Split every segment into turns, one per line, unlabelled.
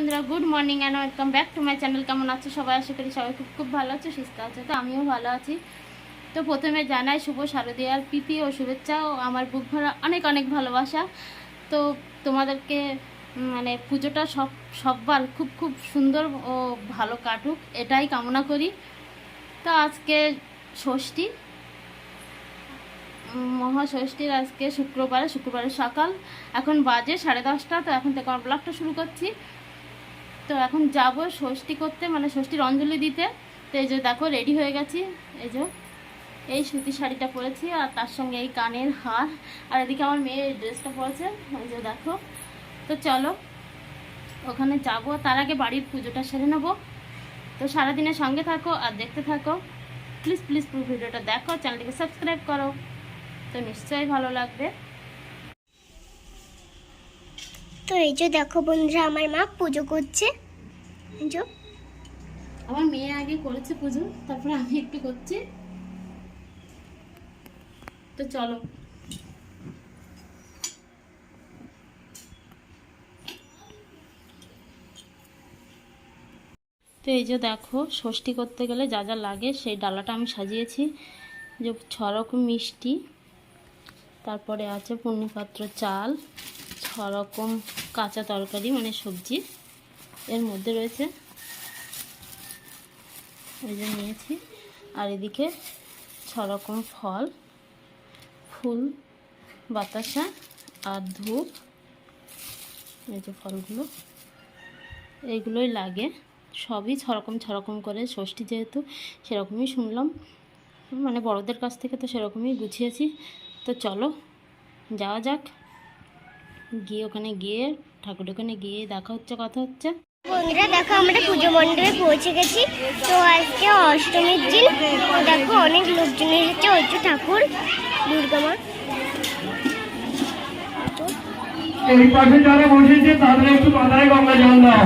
বন্ধুরা good morning and welcome back to my channel কেমন আছো সবাই? আশা করি সবাই খুব খুব ভালো আছে, সুস্থ আছে, তো আমিও ভালো আছি। তো প্রথমে জানাই শুভ শারদীয়ার প্রীতি ও শুভেচ্ছা ও আমার বুক ভরা অনেক অনেক ভালোবাসা। তো তোমাদেরকে মানে পুজোটা সব, সববার খুব খুব সুন্দর ও ভালো কাটুক, এটাই কামনা করি। তো আজকে ষষ্ঠী। মহাষষ্ঠীর আজকে শুক্রবারে, শুক্রবারের সকাল। এখন বাজে সাড়ে দশটা, তো এখন থেকে আমার ব্লগটা শুরু করছি। তো এখন যাব ষষ্ঠী করতে মানে ষষ্ঠীর অঞ্জলি দিতে। তো এই যে দেখো রেডি হয়ে গেছি। এই যে, এই সুতি শাড়িটা পরেছি আর তার সঙ্গে এই কানের হার। আর এদিকে আমার মেয়ে ড্রেসটা পরেছে। এই যে দেখো। তো চলো, ওখানে যাব। তার আগে বাড়ির পুজোটা সেরে নেব। তো সারাদিনের সঙ্গে থাকো আর দেখতে থাকো। প্লিজ প্লিজ পুরো ভিডিওটা দেখো, চ্যানেলটিকে সাবস্ক্রাইব করো। তো নিশ্চয়ই ভালো লাগবে।
তো এই যে দেখো বন্ধুরা, আমার মা পুজো করছে। যে।
আমার মেয়ে আগে করেছে পুজো, তারপরে আমি একটু করছি। তো চলো। তো এই যে দেখো, ষষ্ঠী করতে গেলে যা যা লাগে, সেই ডালাটা আমি সাজিয়েছি। যে ছ রকম মিষ্টি, তারপরে আছে পূর্ণিপাত্র চাল, ছ রকম কাঁচা তরকারি মানে সবজি। এর মধ্যে রয়েছে ওই যে নিয়েছি। আর এদিকে ছ রকম ফল, ফুল, বাতাসা আর ধূপ। এই যে ফলগুলো, এইগুলোই লাগে। সবই ছরকম ছরকম করে ষষ্ঠী যেহেতু, সেরকমই শুনলাম। মানে বড়দের কাছ থেকে তো সেরকমই গুছিয়েছি। তো চলো, যাওয়া যাক। গিয়ে ওখানে গিয়ে ঠাকুর ওখানে গিয়ে দেখা হচ্ছে কথা হচ্ছে।
বন্ধুরা দেখো আমরা পুজো মণ্ডপে পৌঁছে গেছি। তো আজকে অষ্টমীর দিন। দেখো অনেক লোকজন এসেছে। যে ঠাকুর দুর্গা মা।
এই পাশে যারা বসেছে তাদের একটু মাথায় গঙ্গা জল দাও।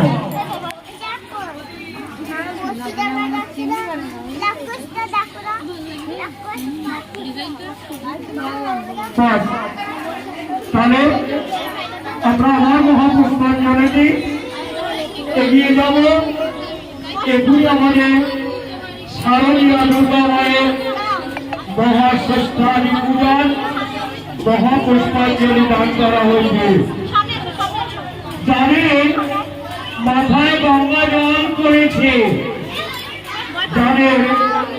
তাহলে আমরা আমার মহাপুষ্পাঞ্জলিতে এগিয়ে যাব। এগুলি আমাদের শারদীয় দুর্গা মায়ের মহাষষ্ঠালী পূজার মহাপুষ্পাঞ্জলি দান করা হয়েছে। যাদের মাথায় গঙ্গা জল করেছে যাদের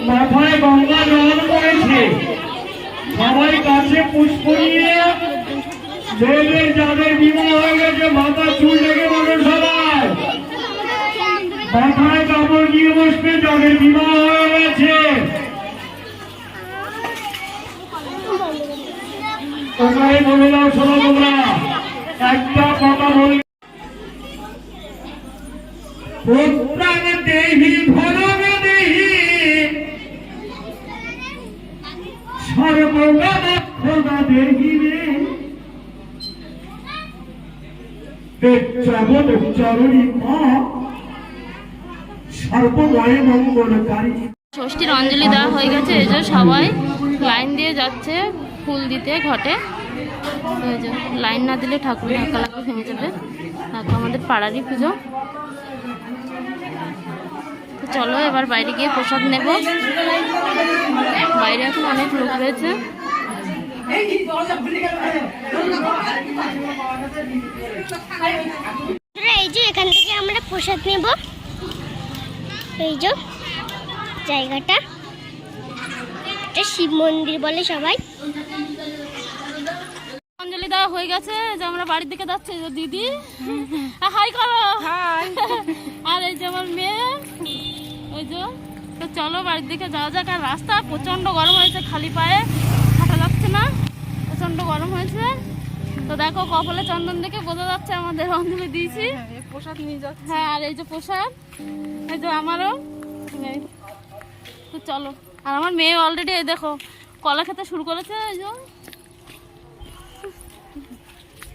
মাথায় গঙ্গা জল করেছে সবাই কাছে পুষ্প নিয়ে মেয়েদের যাদের বিবাহ হয়ে গেছে, মাথা চুল লেগে বসে সবাই। মাথায় কাপড় দিয়ে বসবে, যাদের বিবাহ হয়ে গেছে। তোমরাই বলে বলি। দেহি রে।
ষষ্ঠীর অঞ্জলি দেওয়া হয়ে গেছে, এই যে সবাই লাইন দিয়ে যাচ্ছে, ফুল দিতে ঘটে। লাইন না দিলে ঠাকুর ধাক্কা লাগবে, ভেঙে যাবে। দেখো আমাদের পাড়ারই পুজো। চলো এবার বাইরে গিয়ে প্রসাদ নেব। বাইরে এখন অনেক লোক রয়েছে।
এই যে এখান থেকে আমরা প্রসাদ নেব। এই যে জায়গাটা। এটা শিব মন্দির বলে সবাই।
অঞ্জলি দেওয়া হয়ে গেছে যে আমরা বাড়ির দিকে যাচ্ছি যে দিদি। হাই করো। আর এই যে আমার মেয়ে। ওই যে তো চলো বাড়ির দিকে যাওয়া যাক। আর রাস্তা প্রচণ্ড গরম হয়েছে খালি পায়ে। না প্রচণ্ড গরম হয়েছে। তো দেখো কপালে চন্দন দেখে বোঝা যাচ্ছে আমাদের অঞ্জলি দিয়েছি।
প্রসাদ নিয়ে যাচ্ছে।
হ্যাঁ আর এই যে প্রসাদ এই যে আমারও। তো চলো। আর আমার মেয়ে অলরেডি এই দেখো কলা খেতে শুরু করেছে এই যে।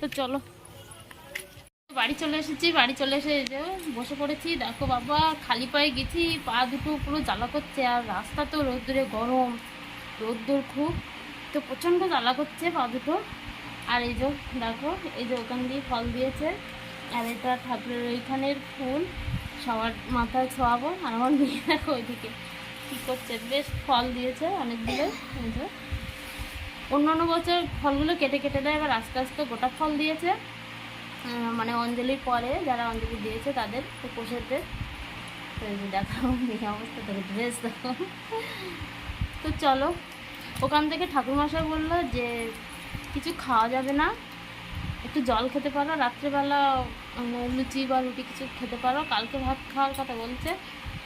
তো চলো। বাড়ি চলে এসেছি বাড়ি চলে এসে এই যে বসে পড়েছি। দেখো বাবা খালি পায়ে গেছি পা দুটো পুরো জ্বালা করছে আর রাস্তা তো রোদ্দুরে গরম। রোদ্দুর খুব। তো প্রচণ্ড জ্বালা করছে পা দুটো। আর এই যে, দেখো, এই যে ওখান দিয়ে ফল দিয়েছে। আর এটা ঠাকুরের ওইখানের ফুল। সবার মাথায় ছোঁয়াবো। আর আমার মেয়ে দেখো ওইদিকে কী করছে। বেশ ফল দিয়েছে অনেকগুলো, এই যে। অন্যান্য বছর ফলগুলো কেটে কেটে দেয় এবার আস্তে আস্তে গোটা ফল দিয়েছে। মানে অঞ্জলির পরে যারা অঞ্জলি দিয়েছে তাদের তো যে দেখো, মেয়ে অবস্থা দেখো ড্রেস দেখো। তো চলো ওখান থেকে ঠাকুরমশাই বলল যে কিছু খাওয়া যাবে না। একটু জল খেতে পারো। রাত্রেবেলা মানে লুচি বা রুটি কিছু খেতে পারো। কালকে ভাত খাওয়ার কথা বলছে।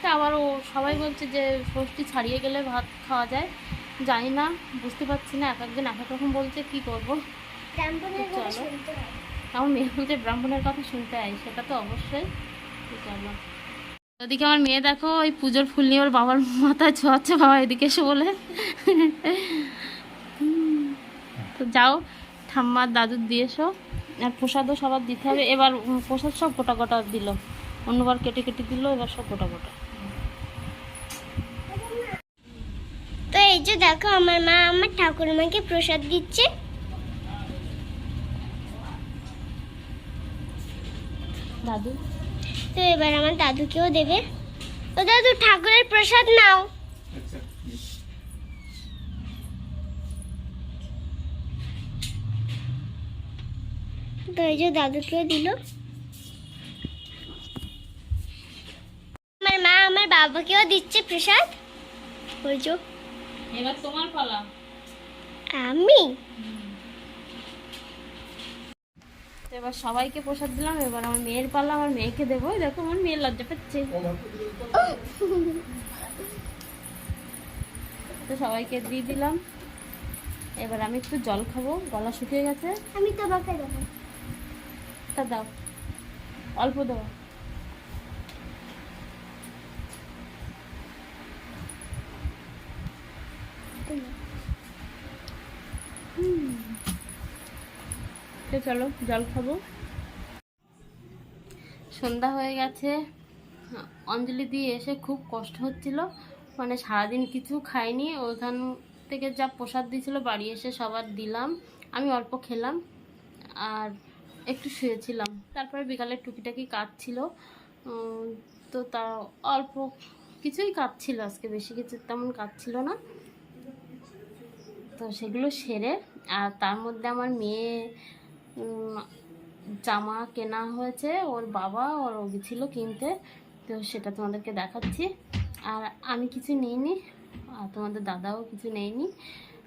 তা আবার ও সবাই বলছে যে ষষ্ঠী ছাড়িয়ে গেলে ভাত খাওয়া যায়। জানি না বুঝতে পারছি না। এক একজন এক এক রকম বলছে কী করব? চলো। আমার মেয়ে বলছে ব্রাহ্মণের কথা শুনতে হয়। সেটা তো অবশ্যই। চলো। ওদিকে আমার মেয়ে দেখো ওই পুজোর ফুল নিয়ে ওর বাবার মাথায় ছোঁয়াচ্ছে বাবা এদিকে এসে বলে। তো যাও ঠাম্মার দাদুর দিয়ে এসো। আর প্রসাদও সবার দিতে হবে। এবার প্রসাদ সব গোটা গোটা দিল। অন্যবার কেটে কেটে দিল এবার সব গোটা গোটা।
তো এই যে দেখো আমার মা আমার ঠাকুর মাকে প্রসাদ দিচ্ছে।
দাদু?
তো এবার আমার দাদুকেও দেবে। তো দাদু ঠাকুরের প্রসাদ নাও। তো এই যে দাদুকেও দিল। আমার মা আমার বাবাকেও দিচ্ছে প্রসাদ। ওই যে।
এবার তোমার পালা।
আমি?
এবার সবাইকে প্রসাদ দিলাম এবার আমার মেয়ের পালা আমার মেয়েকে দেবো। দেখো আমার মেয়ের লজ্জা পাচ্ছে। তো সবাইকে দিয়ে দিলাম। এবার আমি একটু জল খাব গলা শুকিয়ে গেছে।
আমি তোমাকে দেবো।
তা দাও। অল্প দাও চলো জল খাব। সন্ধ্যা হয়ে গেছে। অঞ্জলি দিয়ে এসে খুব কষ্ট হচ্ছিল। মানে সারাদিন কিছু খাইনি। ওইখান থেকে যা প্রসাদ দিয়েছিল বাড়ি এসে সবার দিলাম। আমি অল্প খেলাম আর একটু শুয়েছিলাম। তারপরে বিকালে টুকিটাকি কাজ ছিল উম, তো তা অল্প কিছুই কাজ ছিল আজকে বেশি কিছু তেমন কাজ ছিল না। তো সেগুলো সেরে আর তার মধ্যে আমার মেয়ে জামা কেনা হয়েছে, ওর বাবা ওর ছিল কিনতে, তো সেটা তোমাদেরকে দেখাচ্ছি। আর আমি কিছু নিইনি, আর তোমাদের দাদাও কিছু নেয়নি,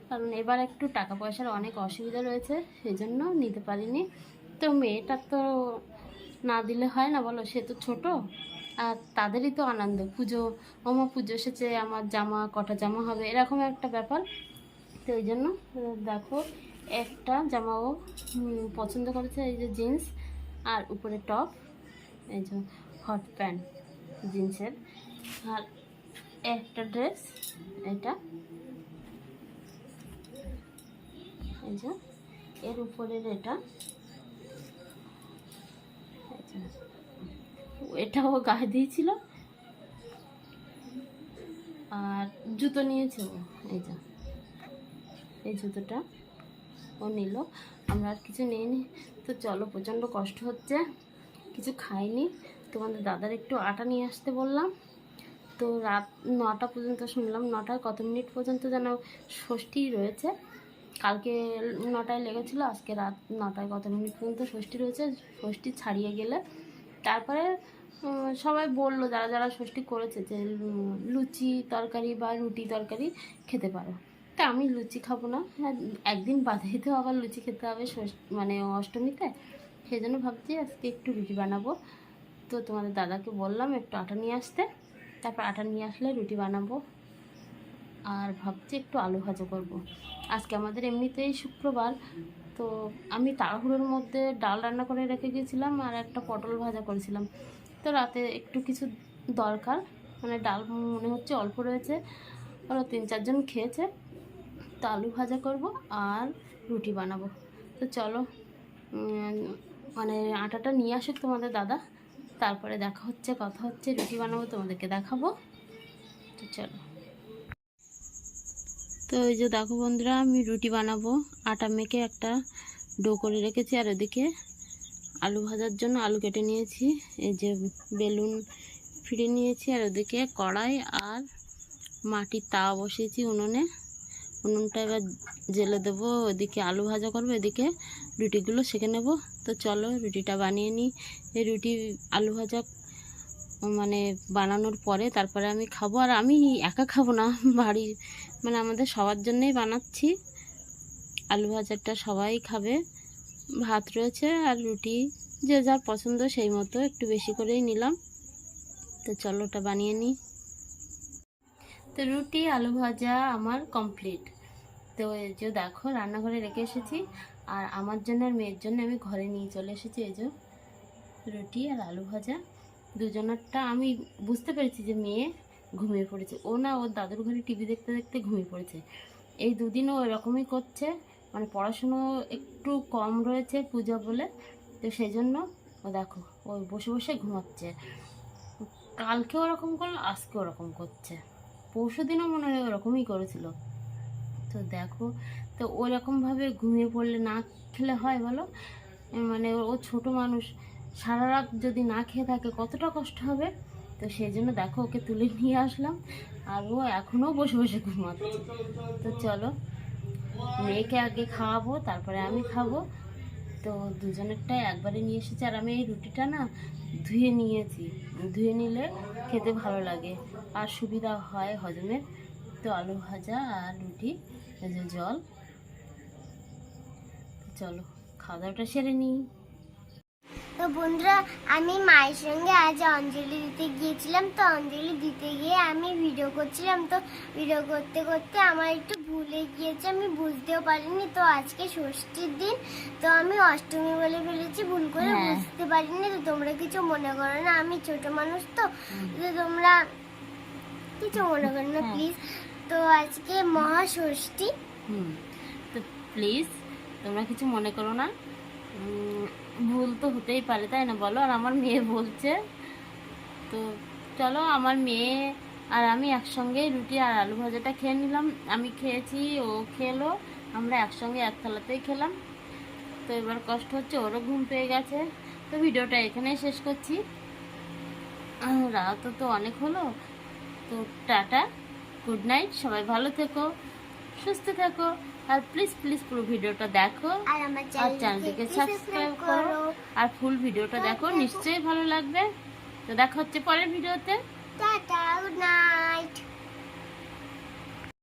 কারণ এবার একটু টাকা পয়সার অনেক অসুবিধা রয়েছে সেই জন্য নিতে পারিনি। তো মেয়েটার তো না দিলে হয় না বলো, সে তো ছোট, আর তাদেরই তো আনন্দ, পুজো, ওমা পুজো এসেছে, আমার জামা, কটা জামা হবে, এরকম একটা ব্যাপার। তো ওই জন্য, দেখো একটা জামা ও উম, পছন্দ করেছে এই যে জিন্স আর উপরে টপ এই যে হট প্যান্ট জিন্সের। আর একটা ড্রেস এটা এই যে এর উপরের এটা এই যে, এটা ও গায়ে দিয়েছিল। আর জুতো নিয়েছে এই যে এই জুতোটা। ও নিল। আমরা আর কিছু নিইনি। তো চলো, প্রচণ্ড কষ্ট হচ্ছে। কিছু খাইনি। তোমাদের দাদার একটু আটা নিয়ে আসতে বললাম। তো রাত নটা পর্যন্ত শুনলাম। নটার কত মিনিট পর্যন্ত যেন ষষ্ঠী রয়েছে। কালকে নটায় লেগেছিলো, আজকে রাত নটায় কত মিনিট পর্যন্ত ষষ্ঠী রয়েছে। ষষ্ঠী ছাড়িয়ে গেলে তারপরে সবাই বলল, যারা যারা ষষ্ঠী করেছে যে লুচি তরকারি বা রুটি তরকারি খেতে পারো। তা আমি লুচি খাব না। হ্যাঁ একদিন তো আবার লুচি খেতে হবে মানে অষ্টমীতে। সেই জন্য ভাবছি আজকে একটু রুটি বানাবো। তো তোমাদের দাদাকে বললাম একটু আটা নিয়ে আসতে। তারপর আটা নিয়ে আসলে রুটি বানাবো। আর ভাবছি একটু আলু ভাজা করব। আজকে আমাদের এমনিতেই শুক্রবার। তো আমি তাড়াহুড়োর মধ্যে ডাল রান্না করে রেখে গিয়েছিলাম আর একটা পটল ভাজা করেছিলাম। তো রাতে একটু কিছু দরকার। মানে ডাল মনে হচ্ছে অল্প রয়েছে। ওরা তিন চারজন খেয়েছে। তো আলু ভাজা করব আর রুটি বানাবো। তো চলো মানে আটাটা নিয়ে আসুক তোমাদের দাদা। তারপরে দেখা হচ্ছে, কথা হচ্ছে, রুটি বানাবো, তোমাদেরকে দেখাবো। তো চলো। তো এই যে দেখো বন্ধুরা, আমি রুটি বানাবো। আটা মেখে একটা ডো করে রেখেছি আর ওদিকে আলু ভাজার জন্য আলু কেটে নিয়েছি। এই যে বেলুন ফিরে নিয়েছি আর ওদিকে কড়াই আর মাটির তাওয়া বসিয়েছি উনুনে। উনুনটা এবার জেলে দেবো, ওদিকে আলু ভাজা করব, এদিকে রুটিগুলো সেঁকে নেব। তো চলো রুটিটা বানিয়ে নিই। এই রুটি আলু ভাজা মানে বানানোর পরে তারপরে আমি খাব। আর আমি একা খাব না, বাড়ি মানে আমাদের সবার জন্যই বানাচ্ছি। আলু ভাজাটা সবাই খাবে। ভাত রয়েছে আর রুটি, যে যার পছন্দ সেই মতো একটু বেশি করেই নিলাম। তো চলো ওটা বানিয়ে নিই। তো রুটি, আলু ভাজা আমার কমপ্লিট তো এই যে দেখো, রান্নাঘরে রেখে এসেছি। আর আমার জন্য আর মেয়ের জন্য আমি ঘরে নিয়ে চলে এসেছি এই যে রুটি আর আলু ভাজা। দুজনেরটা আমি বুঝতে পেরেছি যে মেয়ে ঘুমিয়ে পড়েছে। ও না, ওর দাদুর ঘরে টিভি দেখতে দেখতে ঘুমিয়ে পড়েছে। এই দুদিনও এরকমই করছে। মানে পড়াশুনো একটু কম রয়েছে পূজা বলে। তো সেই জন্য ও দেখো, ও বসে বসে ঘুমাচ্ছে। কালকে ওরকম করল, আজকে ওরকম করছে। পরশু দিনও মনে হয় ওরকমই করেছিল। তো দেখো, তো ওরকমভাবে ঘুমিয়ে পড়লে না খেলে হয় বলো? মানে ও ছোট মানুষ সারা রাত যদি না খেয়ে থাকে কতটা কষ্ট হবে? তো সেই জন্য দেখো ওকে তুলে নিয়ে আসলাম আর ও এখনও বসে বসে ঘুমাচ্ছে। তো চলো, মেয়েকে আগে খাওয়াবো, তারপরে আমি খাব। তো দুজনেরটাই একবারে নিয়ে এসেছি আর আমি এই রুটিটা না ধুয়ে নিয়েছি। ধুয়ে নিলে খেতে ভালো লাগে। আর সুবিধা হয় হজমে তো আলু ভাজা আর রুটি জল। চলো খাওয়া দাওয়াটা সেরে নিই।
তো বন্ধুরা আমি মায়ের সঙ্গে আজ অঞ্জলি দিতে গিয়েছিলাম। তো অঞ্জলি দিতে গিয়ে আমি ভিডিও করছিলাম। তো ভিডিও করতে করতে আমার একটু ভুলে গিয়েছে আমি বুঝতেও পারিনি। তো আজকে ষষ্ঠীর দিন তো আমি অষ্টমী বলে ফেলেছি ভুল করে
হ্যাঁ।
বুঝতে পারিনি। তো তোমরা কিছু মনে করো না আমি ছোট মানুষ তো তোমরা কিছু মনে করো না
হ্যাঁ।
প্লিজ তো আজকে মহাষষ্ঠী।
হুম তো প্লিজ তোমরা কিছু মনে করো না। ভুল তো হতেই পারে তাই না বলো? আর আমার মেয়ে বলছে। তো চলো আমার মেয়ে আর আমি একসঙ্গে রুটি আর আলু ভাজাটা খেয়ে নিলাম। আমি খেয়েছি ও খেলো আমরা একসঙ্গে এক থালাতেই খেলাম। তো এবার কষ্ট হচ্ছে ওরও ঘুম পেয়ে গেছে। তো ভিডিওটা এখানেই শেষ করছি। রাতও তো অনেক হলো। তো টাটা গুড নাইট সবাই ভালো থেকো সুস্থ থেকো আর প্লিজ প্লিজ পুরো ভিডিওটা দেখো
আর আমার
চ্যানেলটিকে সাবস্ক্রাইব করো। আর ফুল ভিডিওটা দেখো নিশ্চয়ই ভালো লাগবে। তো দেখা হচ্ছে পরের ভিডিওতে।
Tata good night